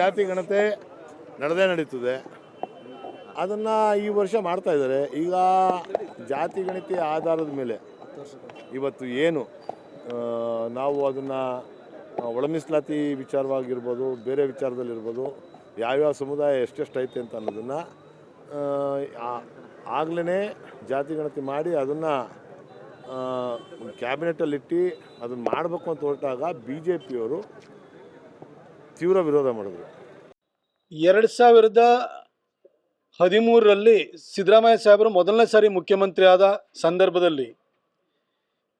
ಜಾತಿ ಗಣತೆ ನಡೆದೇ ನಡೀತದೆ. ಅದನ್ನು ಈ ವರ್ಷ ಮಾಡ್ತಾ ಇದ್ದಾರೆ. ಈಗ ಜಾತಿ ಗಣತಿ ಆಧಾರದ ಮೇಲೆ ಇವತ್ತು ಏನು ನಾವು ಅದನ್ನು ಒಳ ಮೀಸಲಾತಿ ವಿಚಾರವಾಗಿರ್ಬೋದು, ಬೇರೆ ವಿಚಾರದಲ್ಲಿರ್ಬೋದು, ಯಾವ್ಯಾವ ಸಮುದಾಯ ಎಷ್ಟೆಷ್ಟು ಐತೆ ಅಂತ ಅನ್ನೋದನ್ನು ಆಗಲೇ ಜಾತಿ ಗಣತಿ ಮಾಡಿ ಅದನ್ನು ಕ್ಯಾಬಿನೆಟಲ್ಲಿಟ್ಟು ಅದನ್ನು ಮಾಡಬೇಕು ಅಂತ ಹೊರಟಾಗ ಬಿ ಜೆ ಪಿಯವರು ತೀವ್ರ ವಿರೋಧ ಮಾಡಿದ್ರು. ಎರಡು ಸಾವಿರದ ಹದಿಮೂರರಲ್ಲಿ ಸಿದ್ದರಾಮಯ್ಯ ಸಾಹೇಬರು ಮೊದಲನೇ ಸಾರಿ ಮುಖ್ಯಮಂತ್ರಿ ಆದ ಸಂದರ್ಭದಲ್ಲಿ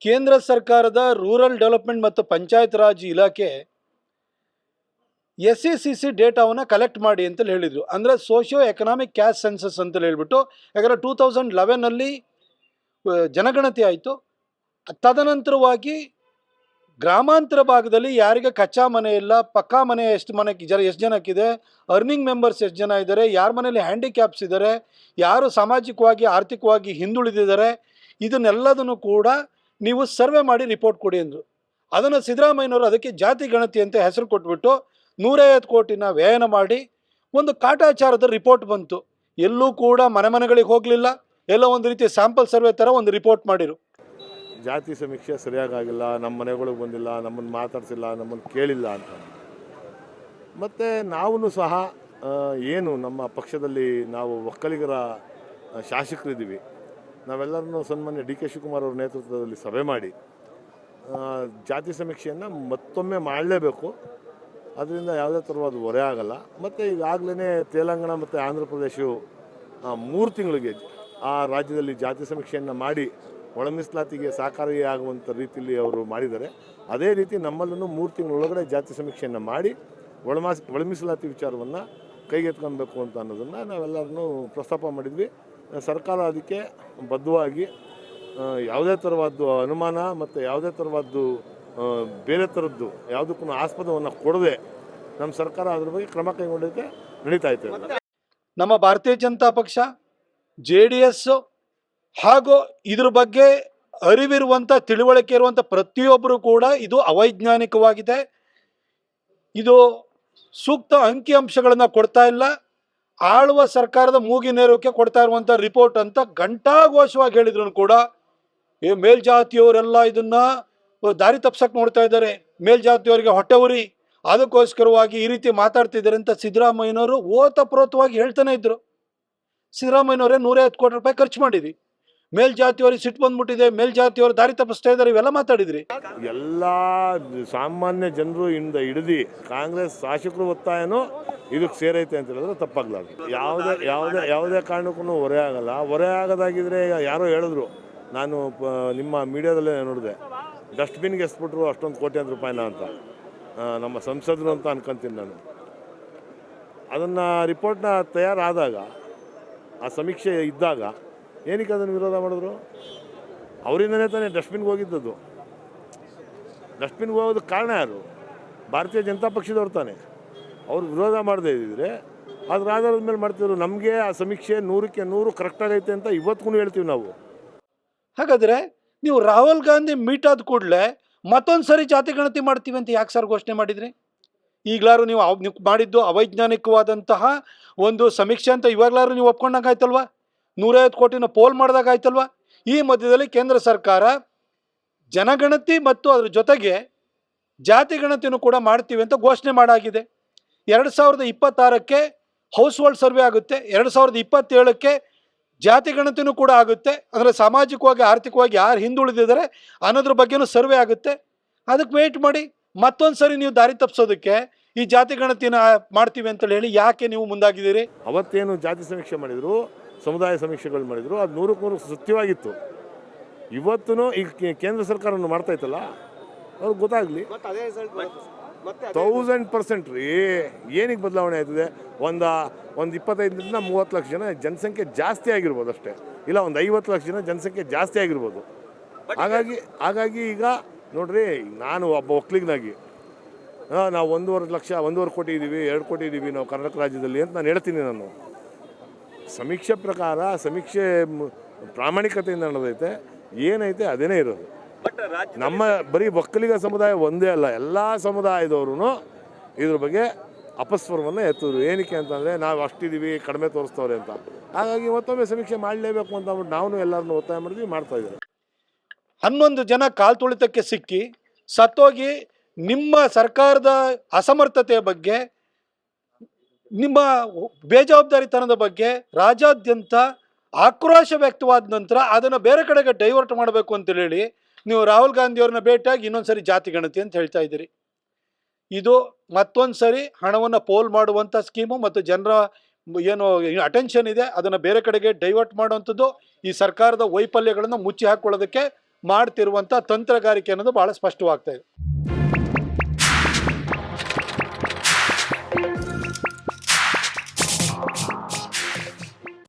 ಕೇಂದ್ರ ಸರ್ಕಾರದ ರೂರಲ್ ಡೆವಲಪ್ಮೆಂಟ್ ಮತ್ತು ಪಂಚಾಯತ್ ರಾಜ್ ಇಲಾಖೆ ಎಸ್ ಸಿ ಸಿ ಸಿ ಡೇಟಾವನ್ನು ಕಲೆಕ್ಟ್ ಮಾಡಿ ಅಂತ ಹೇಳಿದರು. ಅಂದರೆ ಸೋಷಿಯೋ ಎಕನಾಮಿಕ್ ಕ್ಯಾಶ್ ಸೆನ್ಸಸ್ ಅಂತ ಹೇಳ್ಬಿಟ್ಟು, ಯಾಕಂದರೆ ಟೂ ತೌಸಂಡ್ ಲೆವೆನಲ್ಲಿ ಜನಗಣತಿ ಆಯಿತು. ತದನಂತರವಾಗಿ ಗ್ರಾಮಾಂತರ ಭಾಗದಲ್ಲಿ ಯಾರಿಗೆ ಕಚ್ಚಾ ಮನೆ ಇಲ್ಲ, ಪಕ್ಕಾ ಮನೆ ಎಷ್ಟು ಮನೆ ಜನ, ಎಷ್ಟು ಜನಕ್ಕಿದೆ ಅರ್ನಿಂಗ್ ಮೆಂಬರ್ಸ್ ಎಷ್ಟು ಜನ ಇದ್ದಾರೆ, ಯಾರ ಮನೇಲಿ ಹ್ಯಾಂಡಿಕ್ಯಾಪ್ಸ್ ಇದ್ದಾರೆ, ಯಾರು ಸಾಮಾಜಿಕವಾಗಿ, ಆರ್ಥಿಕವಾಗಿ ಹಿಂದುಳಿದಿದ್ದಾರೆ, ಇದನ್ನೆಲ್ಲದನ್ನು ಕೂಡ ನೀವು ಸರ್ವೆ ಮಾಡಿ ರಿಪೋರ್ಟ್ ಕೊಡಿ ಅಂದರು. ಅದನ್ನು ಸಿದ್ದರಾಮಯ್ಯನವರು ಅದಕ್ಕೆ ಜಾತಿ ಗಣತಿ ಅಂತ ಹೆಸರು ಕೊಟ್ಬಿಟ್ಟು ನೂರೈವತ್ತು ಕೋಟಿನ ವ್ಯಯನ ಮಾಡಿ ಒಂದು ಕಾಟಾಚಾರದ ರಿಪೋರ್ಟ್ ಬಂತು. ಎಲ್ಲೂ ಕೂಡ ಮನೆ ಮನೆಗಳಿಗೆ ಹೋಗಲಿಲ್ಲ. ಎಲ್ಲ ಒಂದು ರೀತಿ ಸ್ಯಾಂಪಲ್ ಸರ್ವೆ ಥರ ಒಂದು ರಿಪೋರ್ಟ್ ಮಾಡಿರು. ಜಾತಿ ಸಮೀಕ್ಷೆ ಸರಿಯಾಗಿಲ್ಲ ನಮ್ಮ ಮನೆಗಳಿಗೆ ಬಂದಿಲ್ಲ, ನಮ್ಮನ್ನು ಮಾತಾಡ್ಸಿಲ್ಲ, ನಮ್ಮನ್ನು ಕೇಳಿಲ್ಲ ಅಂತ. ಮತ್ತು ನಾವು ಸಹ ಏನು ನಮ್ಮ ಪಕ್ಷದಲ್ಲಿ ನಾವು ಒಕ್ಕಲಿಗರ ಶಾಸಕರಿದ್ದೀವಿ. ನಾವೆಲ್ಲರನ್ನೂ ಸನ್ಮಾನ್ಯ ಡಿ ಕೆ ಶಿವಕುಮಾರ್ ಅವರ ನೇತೃತ್ವದಲ್ಲಿ ಸಭೆ ಮಾಡಿ ಜಾತಿ ಸಮೀಕ್ಷೆಯನ್ನು ಮತ್ತೊಮ್ಮೆ ಮಾಡಲೇಬೇಕು. ಅದರಿಂದ ಯಾವುದೇ ಥರವಾದ ಹೊರೆ ಆಗಲ್ಲ. ಮತ್ತು ಈಗಾಗಲೇ ತೆಲಂಗಾಣ ಮತ್ತು ಆಂಧ್ರ ಪ್ರದೇಶವು ಮೂರು ತಿಂಗಳಿಗೆ ಆ ರಾಜ್ಯದಲ್ಲಿ ಜಾತಿ ಸಮೀಕ್ಷೆಯನ್ನು ಮಾಡಿ ಒಳ ಮೀಸಲಾತಿಗೆ ಸಹಕಾರಿಯಾಗುವಂಥ ರೀತಿಯಲ್ಲಿ ಅವರು ಮಾಡಿದ್ದಾರೆ. ಅದೇ ರೀತಿ ನಮ್ಮಲ್ಲೂ ಮೂರು ತಿಂಗಳೊಳಗಡೆ ಜಾತಿ ಸಮೀಕ್ಷೆಯನ್ನು ಮಾಡಿ ಒಳಮಾಸ್ ಒಳ ಮೀಸಲಾತಿ ವಿಚಾರವನ್ನು ಕೈಗೆತ್ಕೊಳ್ಬೇಕು ಅಂತ ಅನ್ನೋದನ್ನು ನಾವೆಲ್ಲರನ್ನೂ ಪ್ರಸ್ತಾಪ ಮಾಡಿದ್ವಿ. ಸರ್ಕಾರ ಅದಕ್ಕೆ ಬದ್ಧವಾಗಿ ಯಾವುದೇ ಥರವಾದ್ದು ಅನುಮಾನ ಮತ್ತು ಯಾವುದೇ ಥರವಾದ್ದು ಬೇರೆ ಥರದ್ದು ಯಾವುದಕ್ಕೂ ಆಸ್ಪದವನ್ನು ಕೊಡದೆ ನಮ್ಮ ಸರ್ಕಾರ ಅದ್ರ ಬಗ್ಗೆ ಕ್ರಮ ಕೈಗೊಂಡಿದ್ದೆ ನಡೀತಾ ಇತ್ತು. ನಮ್ಮ ಭಾರತೀಯ ಜನತಾ ಪಕ್ಷ, ಜೆ ಡಿ ಎಸ್ ಹಾಗೂ ಇದ್ರ ಬಗ್ಗೆ ಅರಿವಿರುವಂಥ ತಿಳುವಳಿಕೆ ಇರುವಂಥ ಪ್ರತಿಯೊಬ್ಬರು ಕೂಡ ಇದು ಅವೈಜ್ಞಾನಿಕವಾಗಿದೆ. ಇದು ಸೂಕ್ತ ಅಂಕಿಅಂಶಗಳನ್ನು ಕೊಡ್ತಾ ಇಲ್ಲ. ಆಳುವ ಸರ್ಕಾರದ ಮೂಗಿನೇರೋಕೆ ಕೊಡ್ತಾ ಇರುವಂಥ ರಿಪೋರ್ಟ್ ಅಂತ ಘಂಟಾಘೋಷವಾಗಿ ಹೇಳಿದ್ರು ಕೂಡ, ಈ ಮೇಲ್ಜಾತಿಯವರೆಲ್ಲ ಇದನ್ನ ದಾರಿ ತಪ್ಸಕ್ಕೆ ನೋಡ್ತಾ ಇದ್ದಾರೆ. ಮೇಲ್ಜಾತಿಯವರಿಗೆ ಹೊಟ್ಟೆ ಉರಿ. ಅದಕ್ಕೋಸ್ಕರವಾಗಿ ಈ ರೀತಿ ಮಾತಾಡ್ತಿದ್ದಾರೆ ಅಂತ ಸಿದ್ದರಾಮಯ್ಯನವರು ಓತಪ್ರೋತವಾಗಿ ಹೇಳ್ತಾನೆ ಇದ್ರು. ಸಿದ್ದರಾಮಯ್ಯನವರೇ ನೂರೈವತ್ತು ಕೋಟಿ ರೂಪಾಯಿ ಖರ್ಚು ಮಾಡಿದ್ವಿ. ಮೇಲ್ಜಾತಿಯವ್ರಿಗೆ ಸಿಟ್ಟು ಬಂದ್ಬಿಟ್ಟಿದೆ, ಮೇಲ್ಜಾತಿಯವರು ದಾರಿ ತಪ್ಪಿಸ್ತಾ ಇದ್ದಾರೆ, ಇವೆಲ್ಲ ಮಾತಾಡಿದ್ರಿ. ಎಲ್ಲ ಸಾಮಾನ್ಯ ಜನರು ಇಂದ ಹಿಡಿದು ಕಾಂಗ್ರೆಸ್ ಶಾಸಕರು ಒತ್ತಾಯನೂ ಇದಕ್ಕೆ ಸೇರೈತೆ ಅಂತ ಹೇಳಿದ್ರೆ ತಪ್ಪಾಗ್ಲಾರ್ದು. ಯಾವುದೇ ಯಾವುದೇ ಯಾವುದೇ ಕಾರಣಕ್ಕೂ ಹೊರೆ ಆಗಲ್ಲ. ಹೊರೆ ಆಗೋದಾಗಿದ್ರೆ ಯಾರೋ ಹೇಳಿದ್ರು, ನಾನು ನಿಮ್ಮ ಮೀಡಿಯಾದಲ್ಲೇ ನೋಡಿದೆ. ಡಸ್ಟ್ಬಿನ್ಗೆ ಎಸ್ಬಿಟ್ರು, ಅಷ್ಟೊಂದು ಕೋಟ್ಯಾಂತರ ರೂಪಾಯಿನ ಅಂತ. ನಮ್ಮ ಸಂಸದರು ಅಂತ ಅನ್ಕೊಂತೀನಿ ನಾನು. ಅದನ್ನು ರಿಪೋರ್ಟ್ನ ತಯಾರಾದಾಗ, ಆ ಸಮೀಕ್ಷೆ ಇದ್ದಾಗ ಏನಕ್ಕೆ ಅದನ್ನು ವಿರೋಧ ಮಾಡಿದ್ರು? ಅವರಿಂದನೇ ತಾನೇ ಡಸ್ಟ್ಬಿನ್ಗೆ ಹೋಗಿದ್ದದ್ದು. ಡಸ್ಟ್ಬಿನ್ಗೆ ಹೋಗೋದಕ್ಕೆ ಕಾರಣ ಯಾರು? ಭಾರತೀಯ ಜನತಾ ಪಕ್ಷದವ್ರು ತಾನೆ. ಅವ್ರು ವಿರೋಧ ಮಾಡದೇ ಇದ್ದಿದ್ರೆ ಅದ್ರ ಆಧಾರದ ಮೇಲೆ ಮಾಡ್ತಿದ್ರು, ನಮಗೆ ಆ ಸಮೀಕ್ಷೆ ನೂರಕ್ಕೆ ನೂರು ಕರೆಕ್ಟಾಗೈತೆ ಅಂತ ಇವತ್ತಿಗೂ ಹೇಳ್ತೀವಿ ನಾವು. ಹಾಗಾದರೆ ನೀವು ರಾಹುಲ್ ಗಾಂಧಿ ಮೀಟ್ ಆದ ಕೂಡಲೇ ಮತ್ತೊಂದು ಸರಿ ಜಾತಿ ಗಣತಿ ಮಾಡ್ತೀವಿ ಅಂತ ಯಾಕೆ ಸರ್ ಘೋಷಣೆ ಮಾಡಿದ್ರಿ? ಈಗಲಾರು ನೀವು ಮಾಡಿದ್ದು ಅವೈಜ್ಞಾನಿಕವಾದಂತಹ ಒಂದು ಸಮೀಕ್ಷೆ ಅಂತ ಇವಾಗಲಾರು ನೀವು ಒಪ್ಕೊಂಡಂಗಾಯ್ತಲ್ವಾ ನೂರೈವತ್ತು ಕೋಟಿನ ಪೋಲ್ ಮಾಡಿದಾಗ ಆಯ್ತಲ್ವಾ? ಈ ಮಧ್ಯದಲ್ಲಿ ಕೇಂದ್ರ ಸರ್ಕಾರ ಜನಗಣತಿ ಮತ್ತು ಅದರ ಜೊತೆಗೆ ಜಾತಿ ಗಣತಿಯನ್ನು ಕೂಡ ಮಾಡ್ತೀವಿ ಅಂತ ಘೋಷಣೆ ಮಾಡಾಗಿದೆ. ಎರಡು ಸಾವಿರದ ಇಪ್ಪತ್ತಾರಕ್ಕೆ ಹೌಸ್ ಹೋಲ್ಡ್ ಸರ್ವೆ ಆಗುತ್ತೆ. ಎರಡು ಸಾವಿರದ ಇಪ್ಪತ್ತೇಳಕ್ಕೆ ಜಾತಿ ಗಣತಿನೂ ಕೂಡ ಆಗುತ್ತೆ. ಅಂದರೆ ಸಾಮಾಜಿಕವಾಗಿ, ಆರ್ಥಿಕವಾಗಿ ಯಾರು ಹಿಂದುಳಿದಿದ್ದಾರೆ ಅನ್ನೋದ್ರ ಬಗ್ಗೆನೂ ಸರ್ವೆ ಆಗುತ್ತೆ. ಅದಕ್ಕೆ ವೆಯ್ಟ್ ಮಾಡಿ. ಮತ್ತೊಂದು ಸರಿ ನೀವು ದಾರಿ ತಪ್ಪಿಸೋದಕ್ಕೆ ಈ ಜಾತಿ ಗಣತಿನ ಮಾಡ್ತೀವಿ ಅಂತೇಳಿ ಹೇಳಿ ಯಾಕೆ ನೀವು ಮುಂದಾಗಿದ್ದೀರಿ? ಅವತ್ತೇನು ಜಾತಿ ಸಮೀಕ್ಷೆ ಮಾಡಿದರು? ಸಮುದಾಯ ಸಮೀಕ್ಷೆಗಳು ಮಾಡಿದರು. ಅದು ನೂರಕ್ಕೆ ನೂರು ಸತ್ಯವಾಗಿತ್ತು. ಇವತ್ತೂ ಈಗ ಕೇಂದ್ರ ಸರ್ಕಾರ ಮಾಡ್ತಾ ಇತ್ತಲ್ಲ? ಅವ್ರಿಗೆ ಗೊತ್ತಾಗಲಿ. ತೌಸಂಡ್ ಪರ್ಸೆಂಟ್ ರೀ. ಏನಕ್ಕೆ ಬದಲಾವಣೆ ಆಯ್ತದೆ? ಒಂದು ಒಂದು ಇಪ್ಪತ್ತೈದರಿಂದ ಮೂವತ್ತು ಲಕ್ಷ ಜನ ಜನಸಂಖ್ಯೆ ಜಾಸ್ತಿ ಆಗಿರ್ಬೋದು ಅಷ್ಟೇ. ಇಲ್ಲ ಒಂದು ಐವತ್ತು ಲಕ್ಷ ಜನ ಜನಸಂಖ್ಯೆ ಜಾಸ್ತಿ ಆಗಿರ್ಬೋದು. ಹಾಗಾಗಿ ಹಾಗಾಗಿ ಈಗ ನೋಡ್ರಿ ನಾನು ಒಬ್ಬ ಒಕ್ಕಲಿಗನಾಗಿ ನಾವು ಒಂದೂವರೆ ಲಕ್ಷ ಒಂದೂವರೆ ಕೋಟಿ ಇದ್ದೀವಿ ಎರಡು ಕೋಟಿ ಇದ್ದೀವಿ ನಾವು ಕರ್ನಾಟಕ ರಾಜ್ಯದಲ್ಲಿ ಅಂತ ನಾನು ಹೇಳ್ತೀನಿ ನಾನು. ಸಮೀಕ್ಷೆ ಪ್ರಕಾರ ಸಮೀಕ್ಷೆ ಪ್ರಾಮಾಣಿಕತೆಯಿಂದ ನಡೆದೈತೆ. ಏನೈತೆ ಅದೇನೇ ಇರೋದು. ನಮ್ಮ ಬರೀ ಒಕ್ಕಲಿಗ ಸಮುದಾಯ ಒಂದೇ ಅಲ್ಲ ಎಲ್ಲ ಸಮುದಾಯದವರು ಇದ್ರ ಬಗ್ಗೆ ಅಪಸ್ವರವನ್ನು ಎತ್ತಿದ್ರು. ಏನಕ್ಕೆ ಅಂತಂದರೆ ನಾವು ಅಷ್ಟಿದ್ದೀವಿ ಕಡಿಮೆ ತೋರಿಸ್ತವ್ರೆ ಅಂತ. ಹಾಗಾಗಿ ಮತ್ತೊಮ್ಮೆ ಸಮೀಕ್ಷೆ ಮಾಡಲೇಬೇಕು ಅಂತ ಅಂದ್ಬಿಟ್ಟು ನಾವು ಎಲ್ಲರನ್ನೂ ಒತ್ತಾಯ ಮಾಡಿದ್ವಿ ಮಾಡ್ತಾ ಇದ್ದಾರೆ ಹನ್ನೊಂದು ಜನ ಕಾಲ್ ತುಳಿತಕ್ಕೆ ಸಿಕ್ಕಿ ಸತ್ತೋಗಿ ನಿಮ್ಮ ಸರ್ಕಾರದ ಅಸಮರ್ಥತೆಯ ಬಗ್ಗೆ ನಿಮ್ಮ ಬೇಜವಾಬ್ದಾರಿತನದ ಬಗ್ಗೆ ರಾಜ್ಯಾದ್ಯಂತ ಆಕ್ರೋಶ ವ್ಯಕ್ತವಾದ ನಂತರ ಅದನ್ನು ಬೇರೆ ಕಡೆಗೆ ಡೈವರ್ಟ್ ಮಾಡಬೇಕು ಅಂತ ಹೇಳಿ ನೀವು ರಾಹುಲ್ ಗಾಂಧಿಯವ್ರನ್ನ ಭೇಟಿಯಾಗಿ ಇನ್ನೊಂದ್ಸರಿ ಜಾತಿ ಗಣತಿ ಅಂತ ಹೇಳ್ತಾ ಇದ್ದೀರಿ. ಇದು ಮತ್ತೊಂದು ಸರಿ ಹಣವನ್ನು ಪೋಲ್ ಮಾಡುವಂಥ ಸ್ಕೀಮು ಮತ್ತು ಜನರ ಏನು ಅಟೆನ್ಷನ್ ಇದೆ ಅದನ್ನು ಬೇರೆ ಕಡೆಗೆ ಡೈವರ್ಟ್ ಮಾಡುವಂಥದ್ದು ಈ ಸರ್ಕಾರದ ವೈಫಲ್ಯಗಳನ್ನು ಮುಚ್ಚಿ ಹಾಕೊಳ್ಳೋದಕ್ಕೆ ಮಾಡ್ತಿರುವಂಥ ತಂತ್ರಗಾರಿಕೆ ಅನ್ನೋದು ಭಾಳ ಸ್ಪಷ್ಟವಾಗ್ತಾ ಇದೆ.